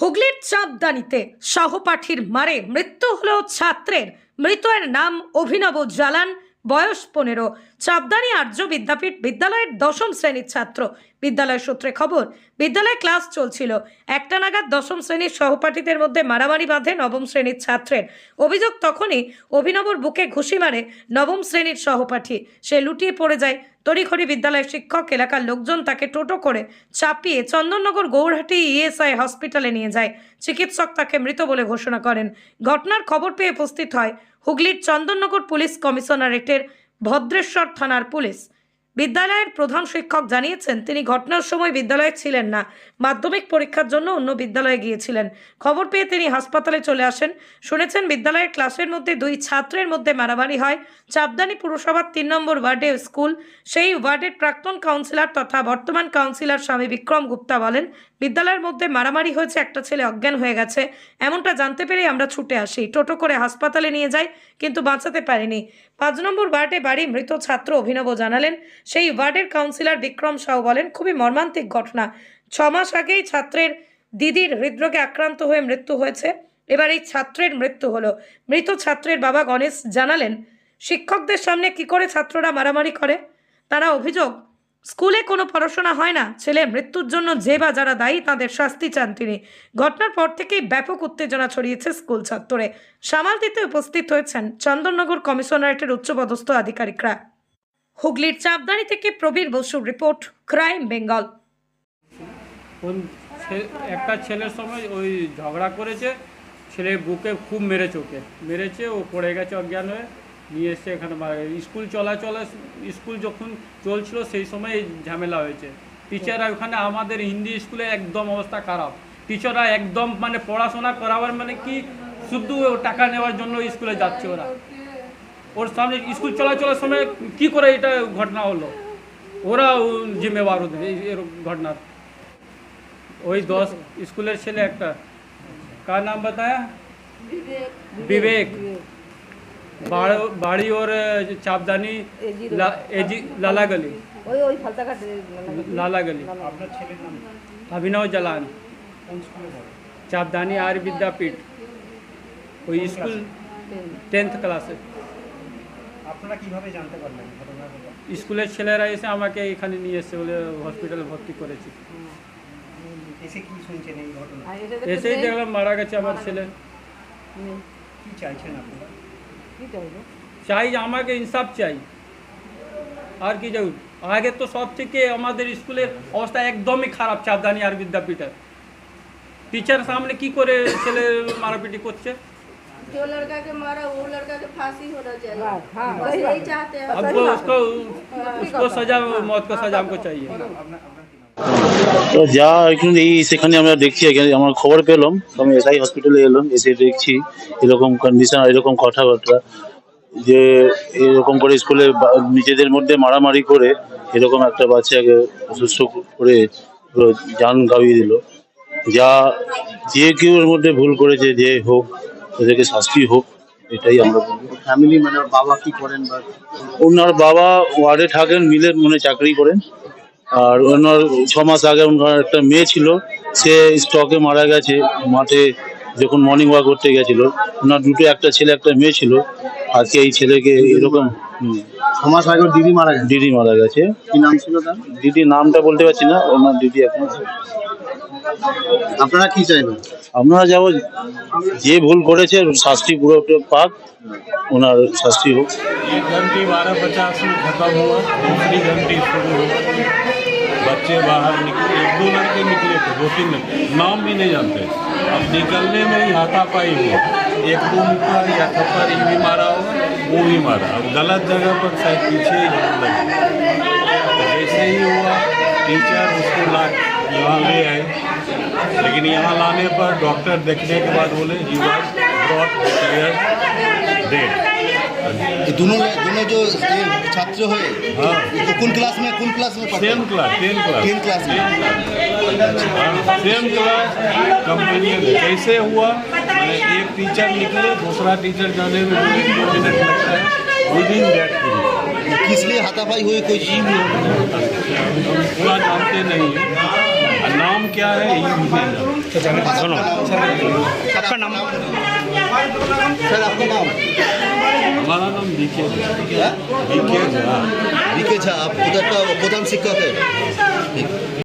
হুগলির চাপদানিতে সহপাঠীর মারে মৃত্যু হল ছাত্রের। মৃতের নাম অভিনব জালান। বয়স পনেরো। চাপদানি আর্য বিদ্যাপীঠ বিদ্যালয়ের দশম শ্রেণির ছাত্র। বিদ্যালয় সূত্রে খবর, বিদ্যালয়ে ক্লাস চলছিল। একটা নাগাদ দশম শ্রেণির সহপাঠীদের মধ্যে মারামারি বাঁধে নবম শ্রেণির ছাত্রের। অভিযোগ তখনই অভিনবর বুকে ঘুষি মারে নবম শ্রেণির সহপাঠী। সে লুটিয়ে পড়ে যায়। তড়িঘড়ি বিদ্যালয়ের শিক্ষক এলাকার লোকজন তাকে টোটো করে চাপিয়ে চন্দননগর গৌরহাটি ইএসআই হসপিটালে নিয়ে যায়। চিকিৎসক তাকে মৃত বলে ঘোষণা করেন। ঘটনার খবর পেয়ে উপস্থিত হয় হুগলির চন্দননগর পুলিশ কমিশনারেটের ভদ্রেশ্বর থানার পুলিশ বিদ্যালয়ের প্রধান শিক্ষক জানিয়েছেন, তিনি ঘটনার সময় বিদ্যালয়ে ছিলেন না। মাধ্যমিক পরীক্ষার জন্য অন্য বিদ্যালয়ে গিয়েছিলেন। খবর পেয়ে তিনি হাসপাতালে চলে আসেন। শুনেছেন, বিদ্যালয়ের ক্লাসের মধ্যে দুই ছাত্রের মধ্যে মারামারি হয়। চাপদানি পুরসভার তিন নম্বর ওয়ার্ডে স্কুল, সেই ওয়ার্ডের প্রাক্তন কাউন্সিলর তথা বর্তমান কাউন্সিলর স্বামী বিক্রম গুপ্তা বলেন, বিদ্যালয়ের মধ্যে মারামারি হয়েছে, একটা ছেলে অজ্ঞান হয়ে গেছে। এমনটা জানতে পেরেই আমরা ছুটে আসি। টোটো করে হাসপাতালে নিয়ে যাই, কিন্তু বাঁচাতে পারিনি। পাঁচ নম্বর ওয়ার্ডে বাড়ি মৃত ছাত্র অভিনব জানালেন সেই ওয়ার্ডের কাউন্সিলর বিক্রম সাউ বলেন, খুবই মর্মান্তিক ঘটনা। ছ মাস আগেই ছাত্রের দিদির হৃদরোগে আক্রান্ত হয়ে মৃত্যু হয়েছে। এবার এই ছাত্রের মৃত্যু হলো। মৃত ছাত্রের বাবা গণেশ জানালেন, শিক্ষকদের সামনে কি করে ছাত্ররা মারামারি করে? তারা অভিযোগ, স্কুলে কোনো পড়াশোনা হয় না। ছেলে মৃত্যুর জন্য যে বা যারা দায়ী, তাদের শাস্তি চান তিনি। ঘটনার পর থেকেই ব্যাপক উত্তেজনা ছড়িয়েছে স্কুল ছাত্রে সামাল দিতে উপস্থিত হয়েছেন চন্দননগর কমিশনারেটের উচ্চপদস্থ আধিকারিকরা। হুগলির চাপদানি থেকে প্রবীর বসুর রিপোর্ট ক্রাইম বেঙ্গল। একটা ছেলের সময় ওই ঝগড়া করেছে ছেলে বুকে খুব মেরেছে ওকে। মেরেছে, ও পড়ে গেছে অজ্ঞান হয়ে, নিয়ে এসছে এখানে। স্কুল চলাচলে, স্কুল যখন চলছিল সেই সময় ঝামেলা হয়েছে। টিচাররা ওখানে, আমাদের হিন্দি স্কুলে একদম অবস্থা খারাপ। টিচাররা একদম মানে পড়াশোনা করাবার মানে কি শুধু টাকা নেওয়ার জন্য স্কুলে যাচ্ছে ওরা। ওর সামনে স্কুল চলাচলের সময় কি করে এটা ঘটনা হলো ওরা জিম্মেবার হতে এই এরকম ঘটনার वही दोस्त स्कूलर छे একটা का नाम बताया विवेक बाड़- बाड़ी और चापदानी ला, एजी, लाला गली ওই ওই ফালতাঘাট लाला गली अभिनव जलान चापदानी आर्य विद्यापीठ ওই স্কুল টেন্থ ক্লাসে আপনারা কীভাবে জানতে পারলেন স্কুলের ছেলেরা এসে আমাকে এখানে নিয়ে এসে বলে হসপিটালে ভর্তি করেছি। এসে কি শুনছেন এই ঘটনা? এসেই দেখলাম মারা গেছে আমার ছেলে। কি চাইছেন আপনারা? কি চাইব? চাই আমাকে ইনসাফ চাই। আর কি যাই আগে তো সব থেকে আমাদের স্কুলের অবস্থা একদমই খারাপ চাপদানি আর বিদ্যাপীঠের। টিচার সামনে কি করে ছেলে মারাপিটি করছে? जो लड़का के मारा वो लड़का के फांसी होना चाहिए বাস, হ্যাঁ बस সহি यही বাত। चाहते हैं अब वो उसको उसको सजा मौत का सजा हमको चाहिए তো যা এখন এই সেখানে আমরা দেখছি এখানে আমার খবর পেলাম আমি এসআই হসপিটালে এলাম এসে দেখছি এরকম কন্ডিশন এরকম কথাবার্তা যে এরকম করে স্কুলে বা- নিজেদের মধ্যে মারামারি করে এরকম একটা বাচ্চাকে অসুস্থ করে পুরো জান গাবিয়ে দিল যা যে কেউ এর মধ্যে ভুল করেছে যে হোক তাদেরকে শাস্তি হোক এটাই আমরা বলব। ফ্যামিলি মানে ওর বাবা কি করেন বা ওনার বাবা ওয়ার্ডে থাকেন মিলে মানে চাকরি করেন। আর ওনার ছ মাস আগে ওনার একটা মেয়ে ছিল সে স্টকে মারা গেছে মাঠে যখন মর্নিং ওয়াক করতে গেছিল। ওনার দুটো একটা ছেলে একটা মেয়ে ছিল। আজকে এই ছেলেকে এরকম হুম, সমাজ আগে দিদি মারা গেছে? দিদি মারা গেছে। কি নাম ছিল তার? দিদি নামটা বলতে পারছি না ওনার দিদি এখন আপনারা কি চাইবেন? আপনারা যাবো যে ভুল করেছে শাস্তি পুরো পাক ওনার শাস্তি হোক एक घंटी बारह पचास में खत्म हुआ दूसरी घंटी शुरू हुआ बच्चे बाहर निकले एक दो लड़के निकले थे दो तीन लड़के नाम भी नहीं जानते अब निकलने में ही हाथापाई हुआ एक को मुक्का या थप्पड़ ये भी मारा होगा वो भी मारा अब गलत जगह पर शायद पीछे ही लगे तो जैसे ही हुआ टीचर उसको ला यहाँ ले आए लेकिन यहाँ लाने पर डॉक्टर देखने के बाद बोले he was brought clear dead दोनों दोनों जो छात्र है हाँ। तो कौन क्लास में कौन क्लास में same class ten class ten class में। सेम क्लास कंपनी में। कैसे हुआ? एक टीचर निकले दूसरा टीचर जाने में दो मिनट लगता है। विद इन दैट पीरियड किस लिए हाथापाई हुई कोई ये भी हम नहीं बता सकते। पूरा जानते नहीं हैं और नाम क्या है ये भी नहीं जानते सुनो आपका नाम सर आपका नाम हमारा नाम बीके क्या बीके झा बीके झा आप उधर का प्रधान शिक्षक है ठीक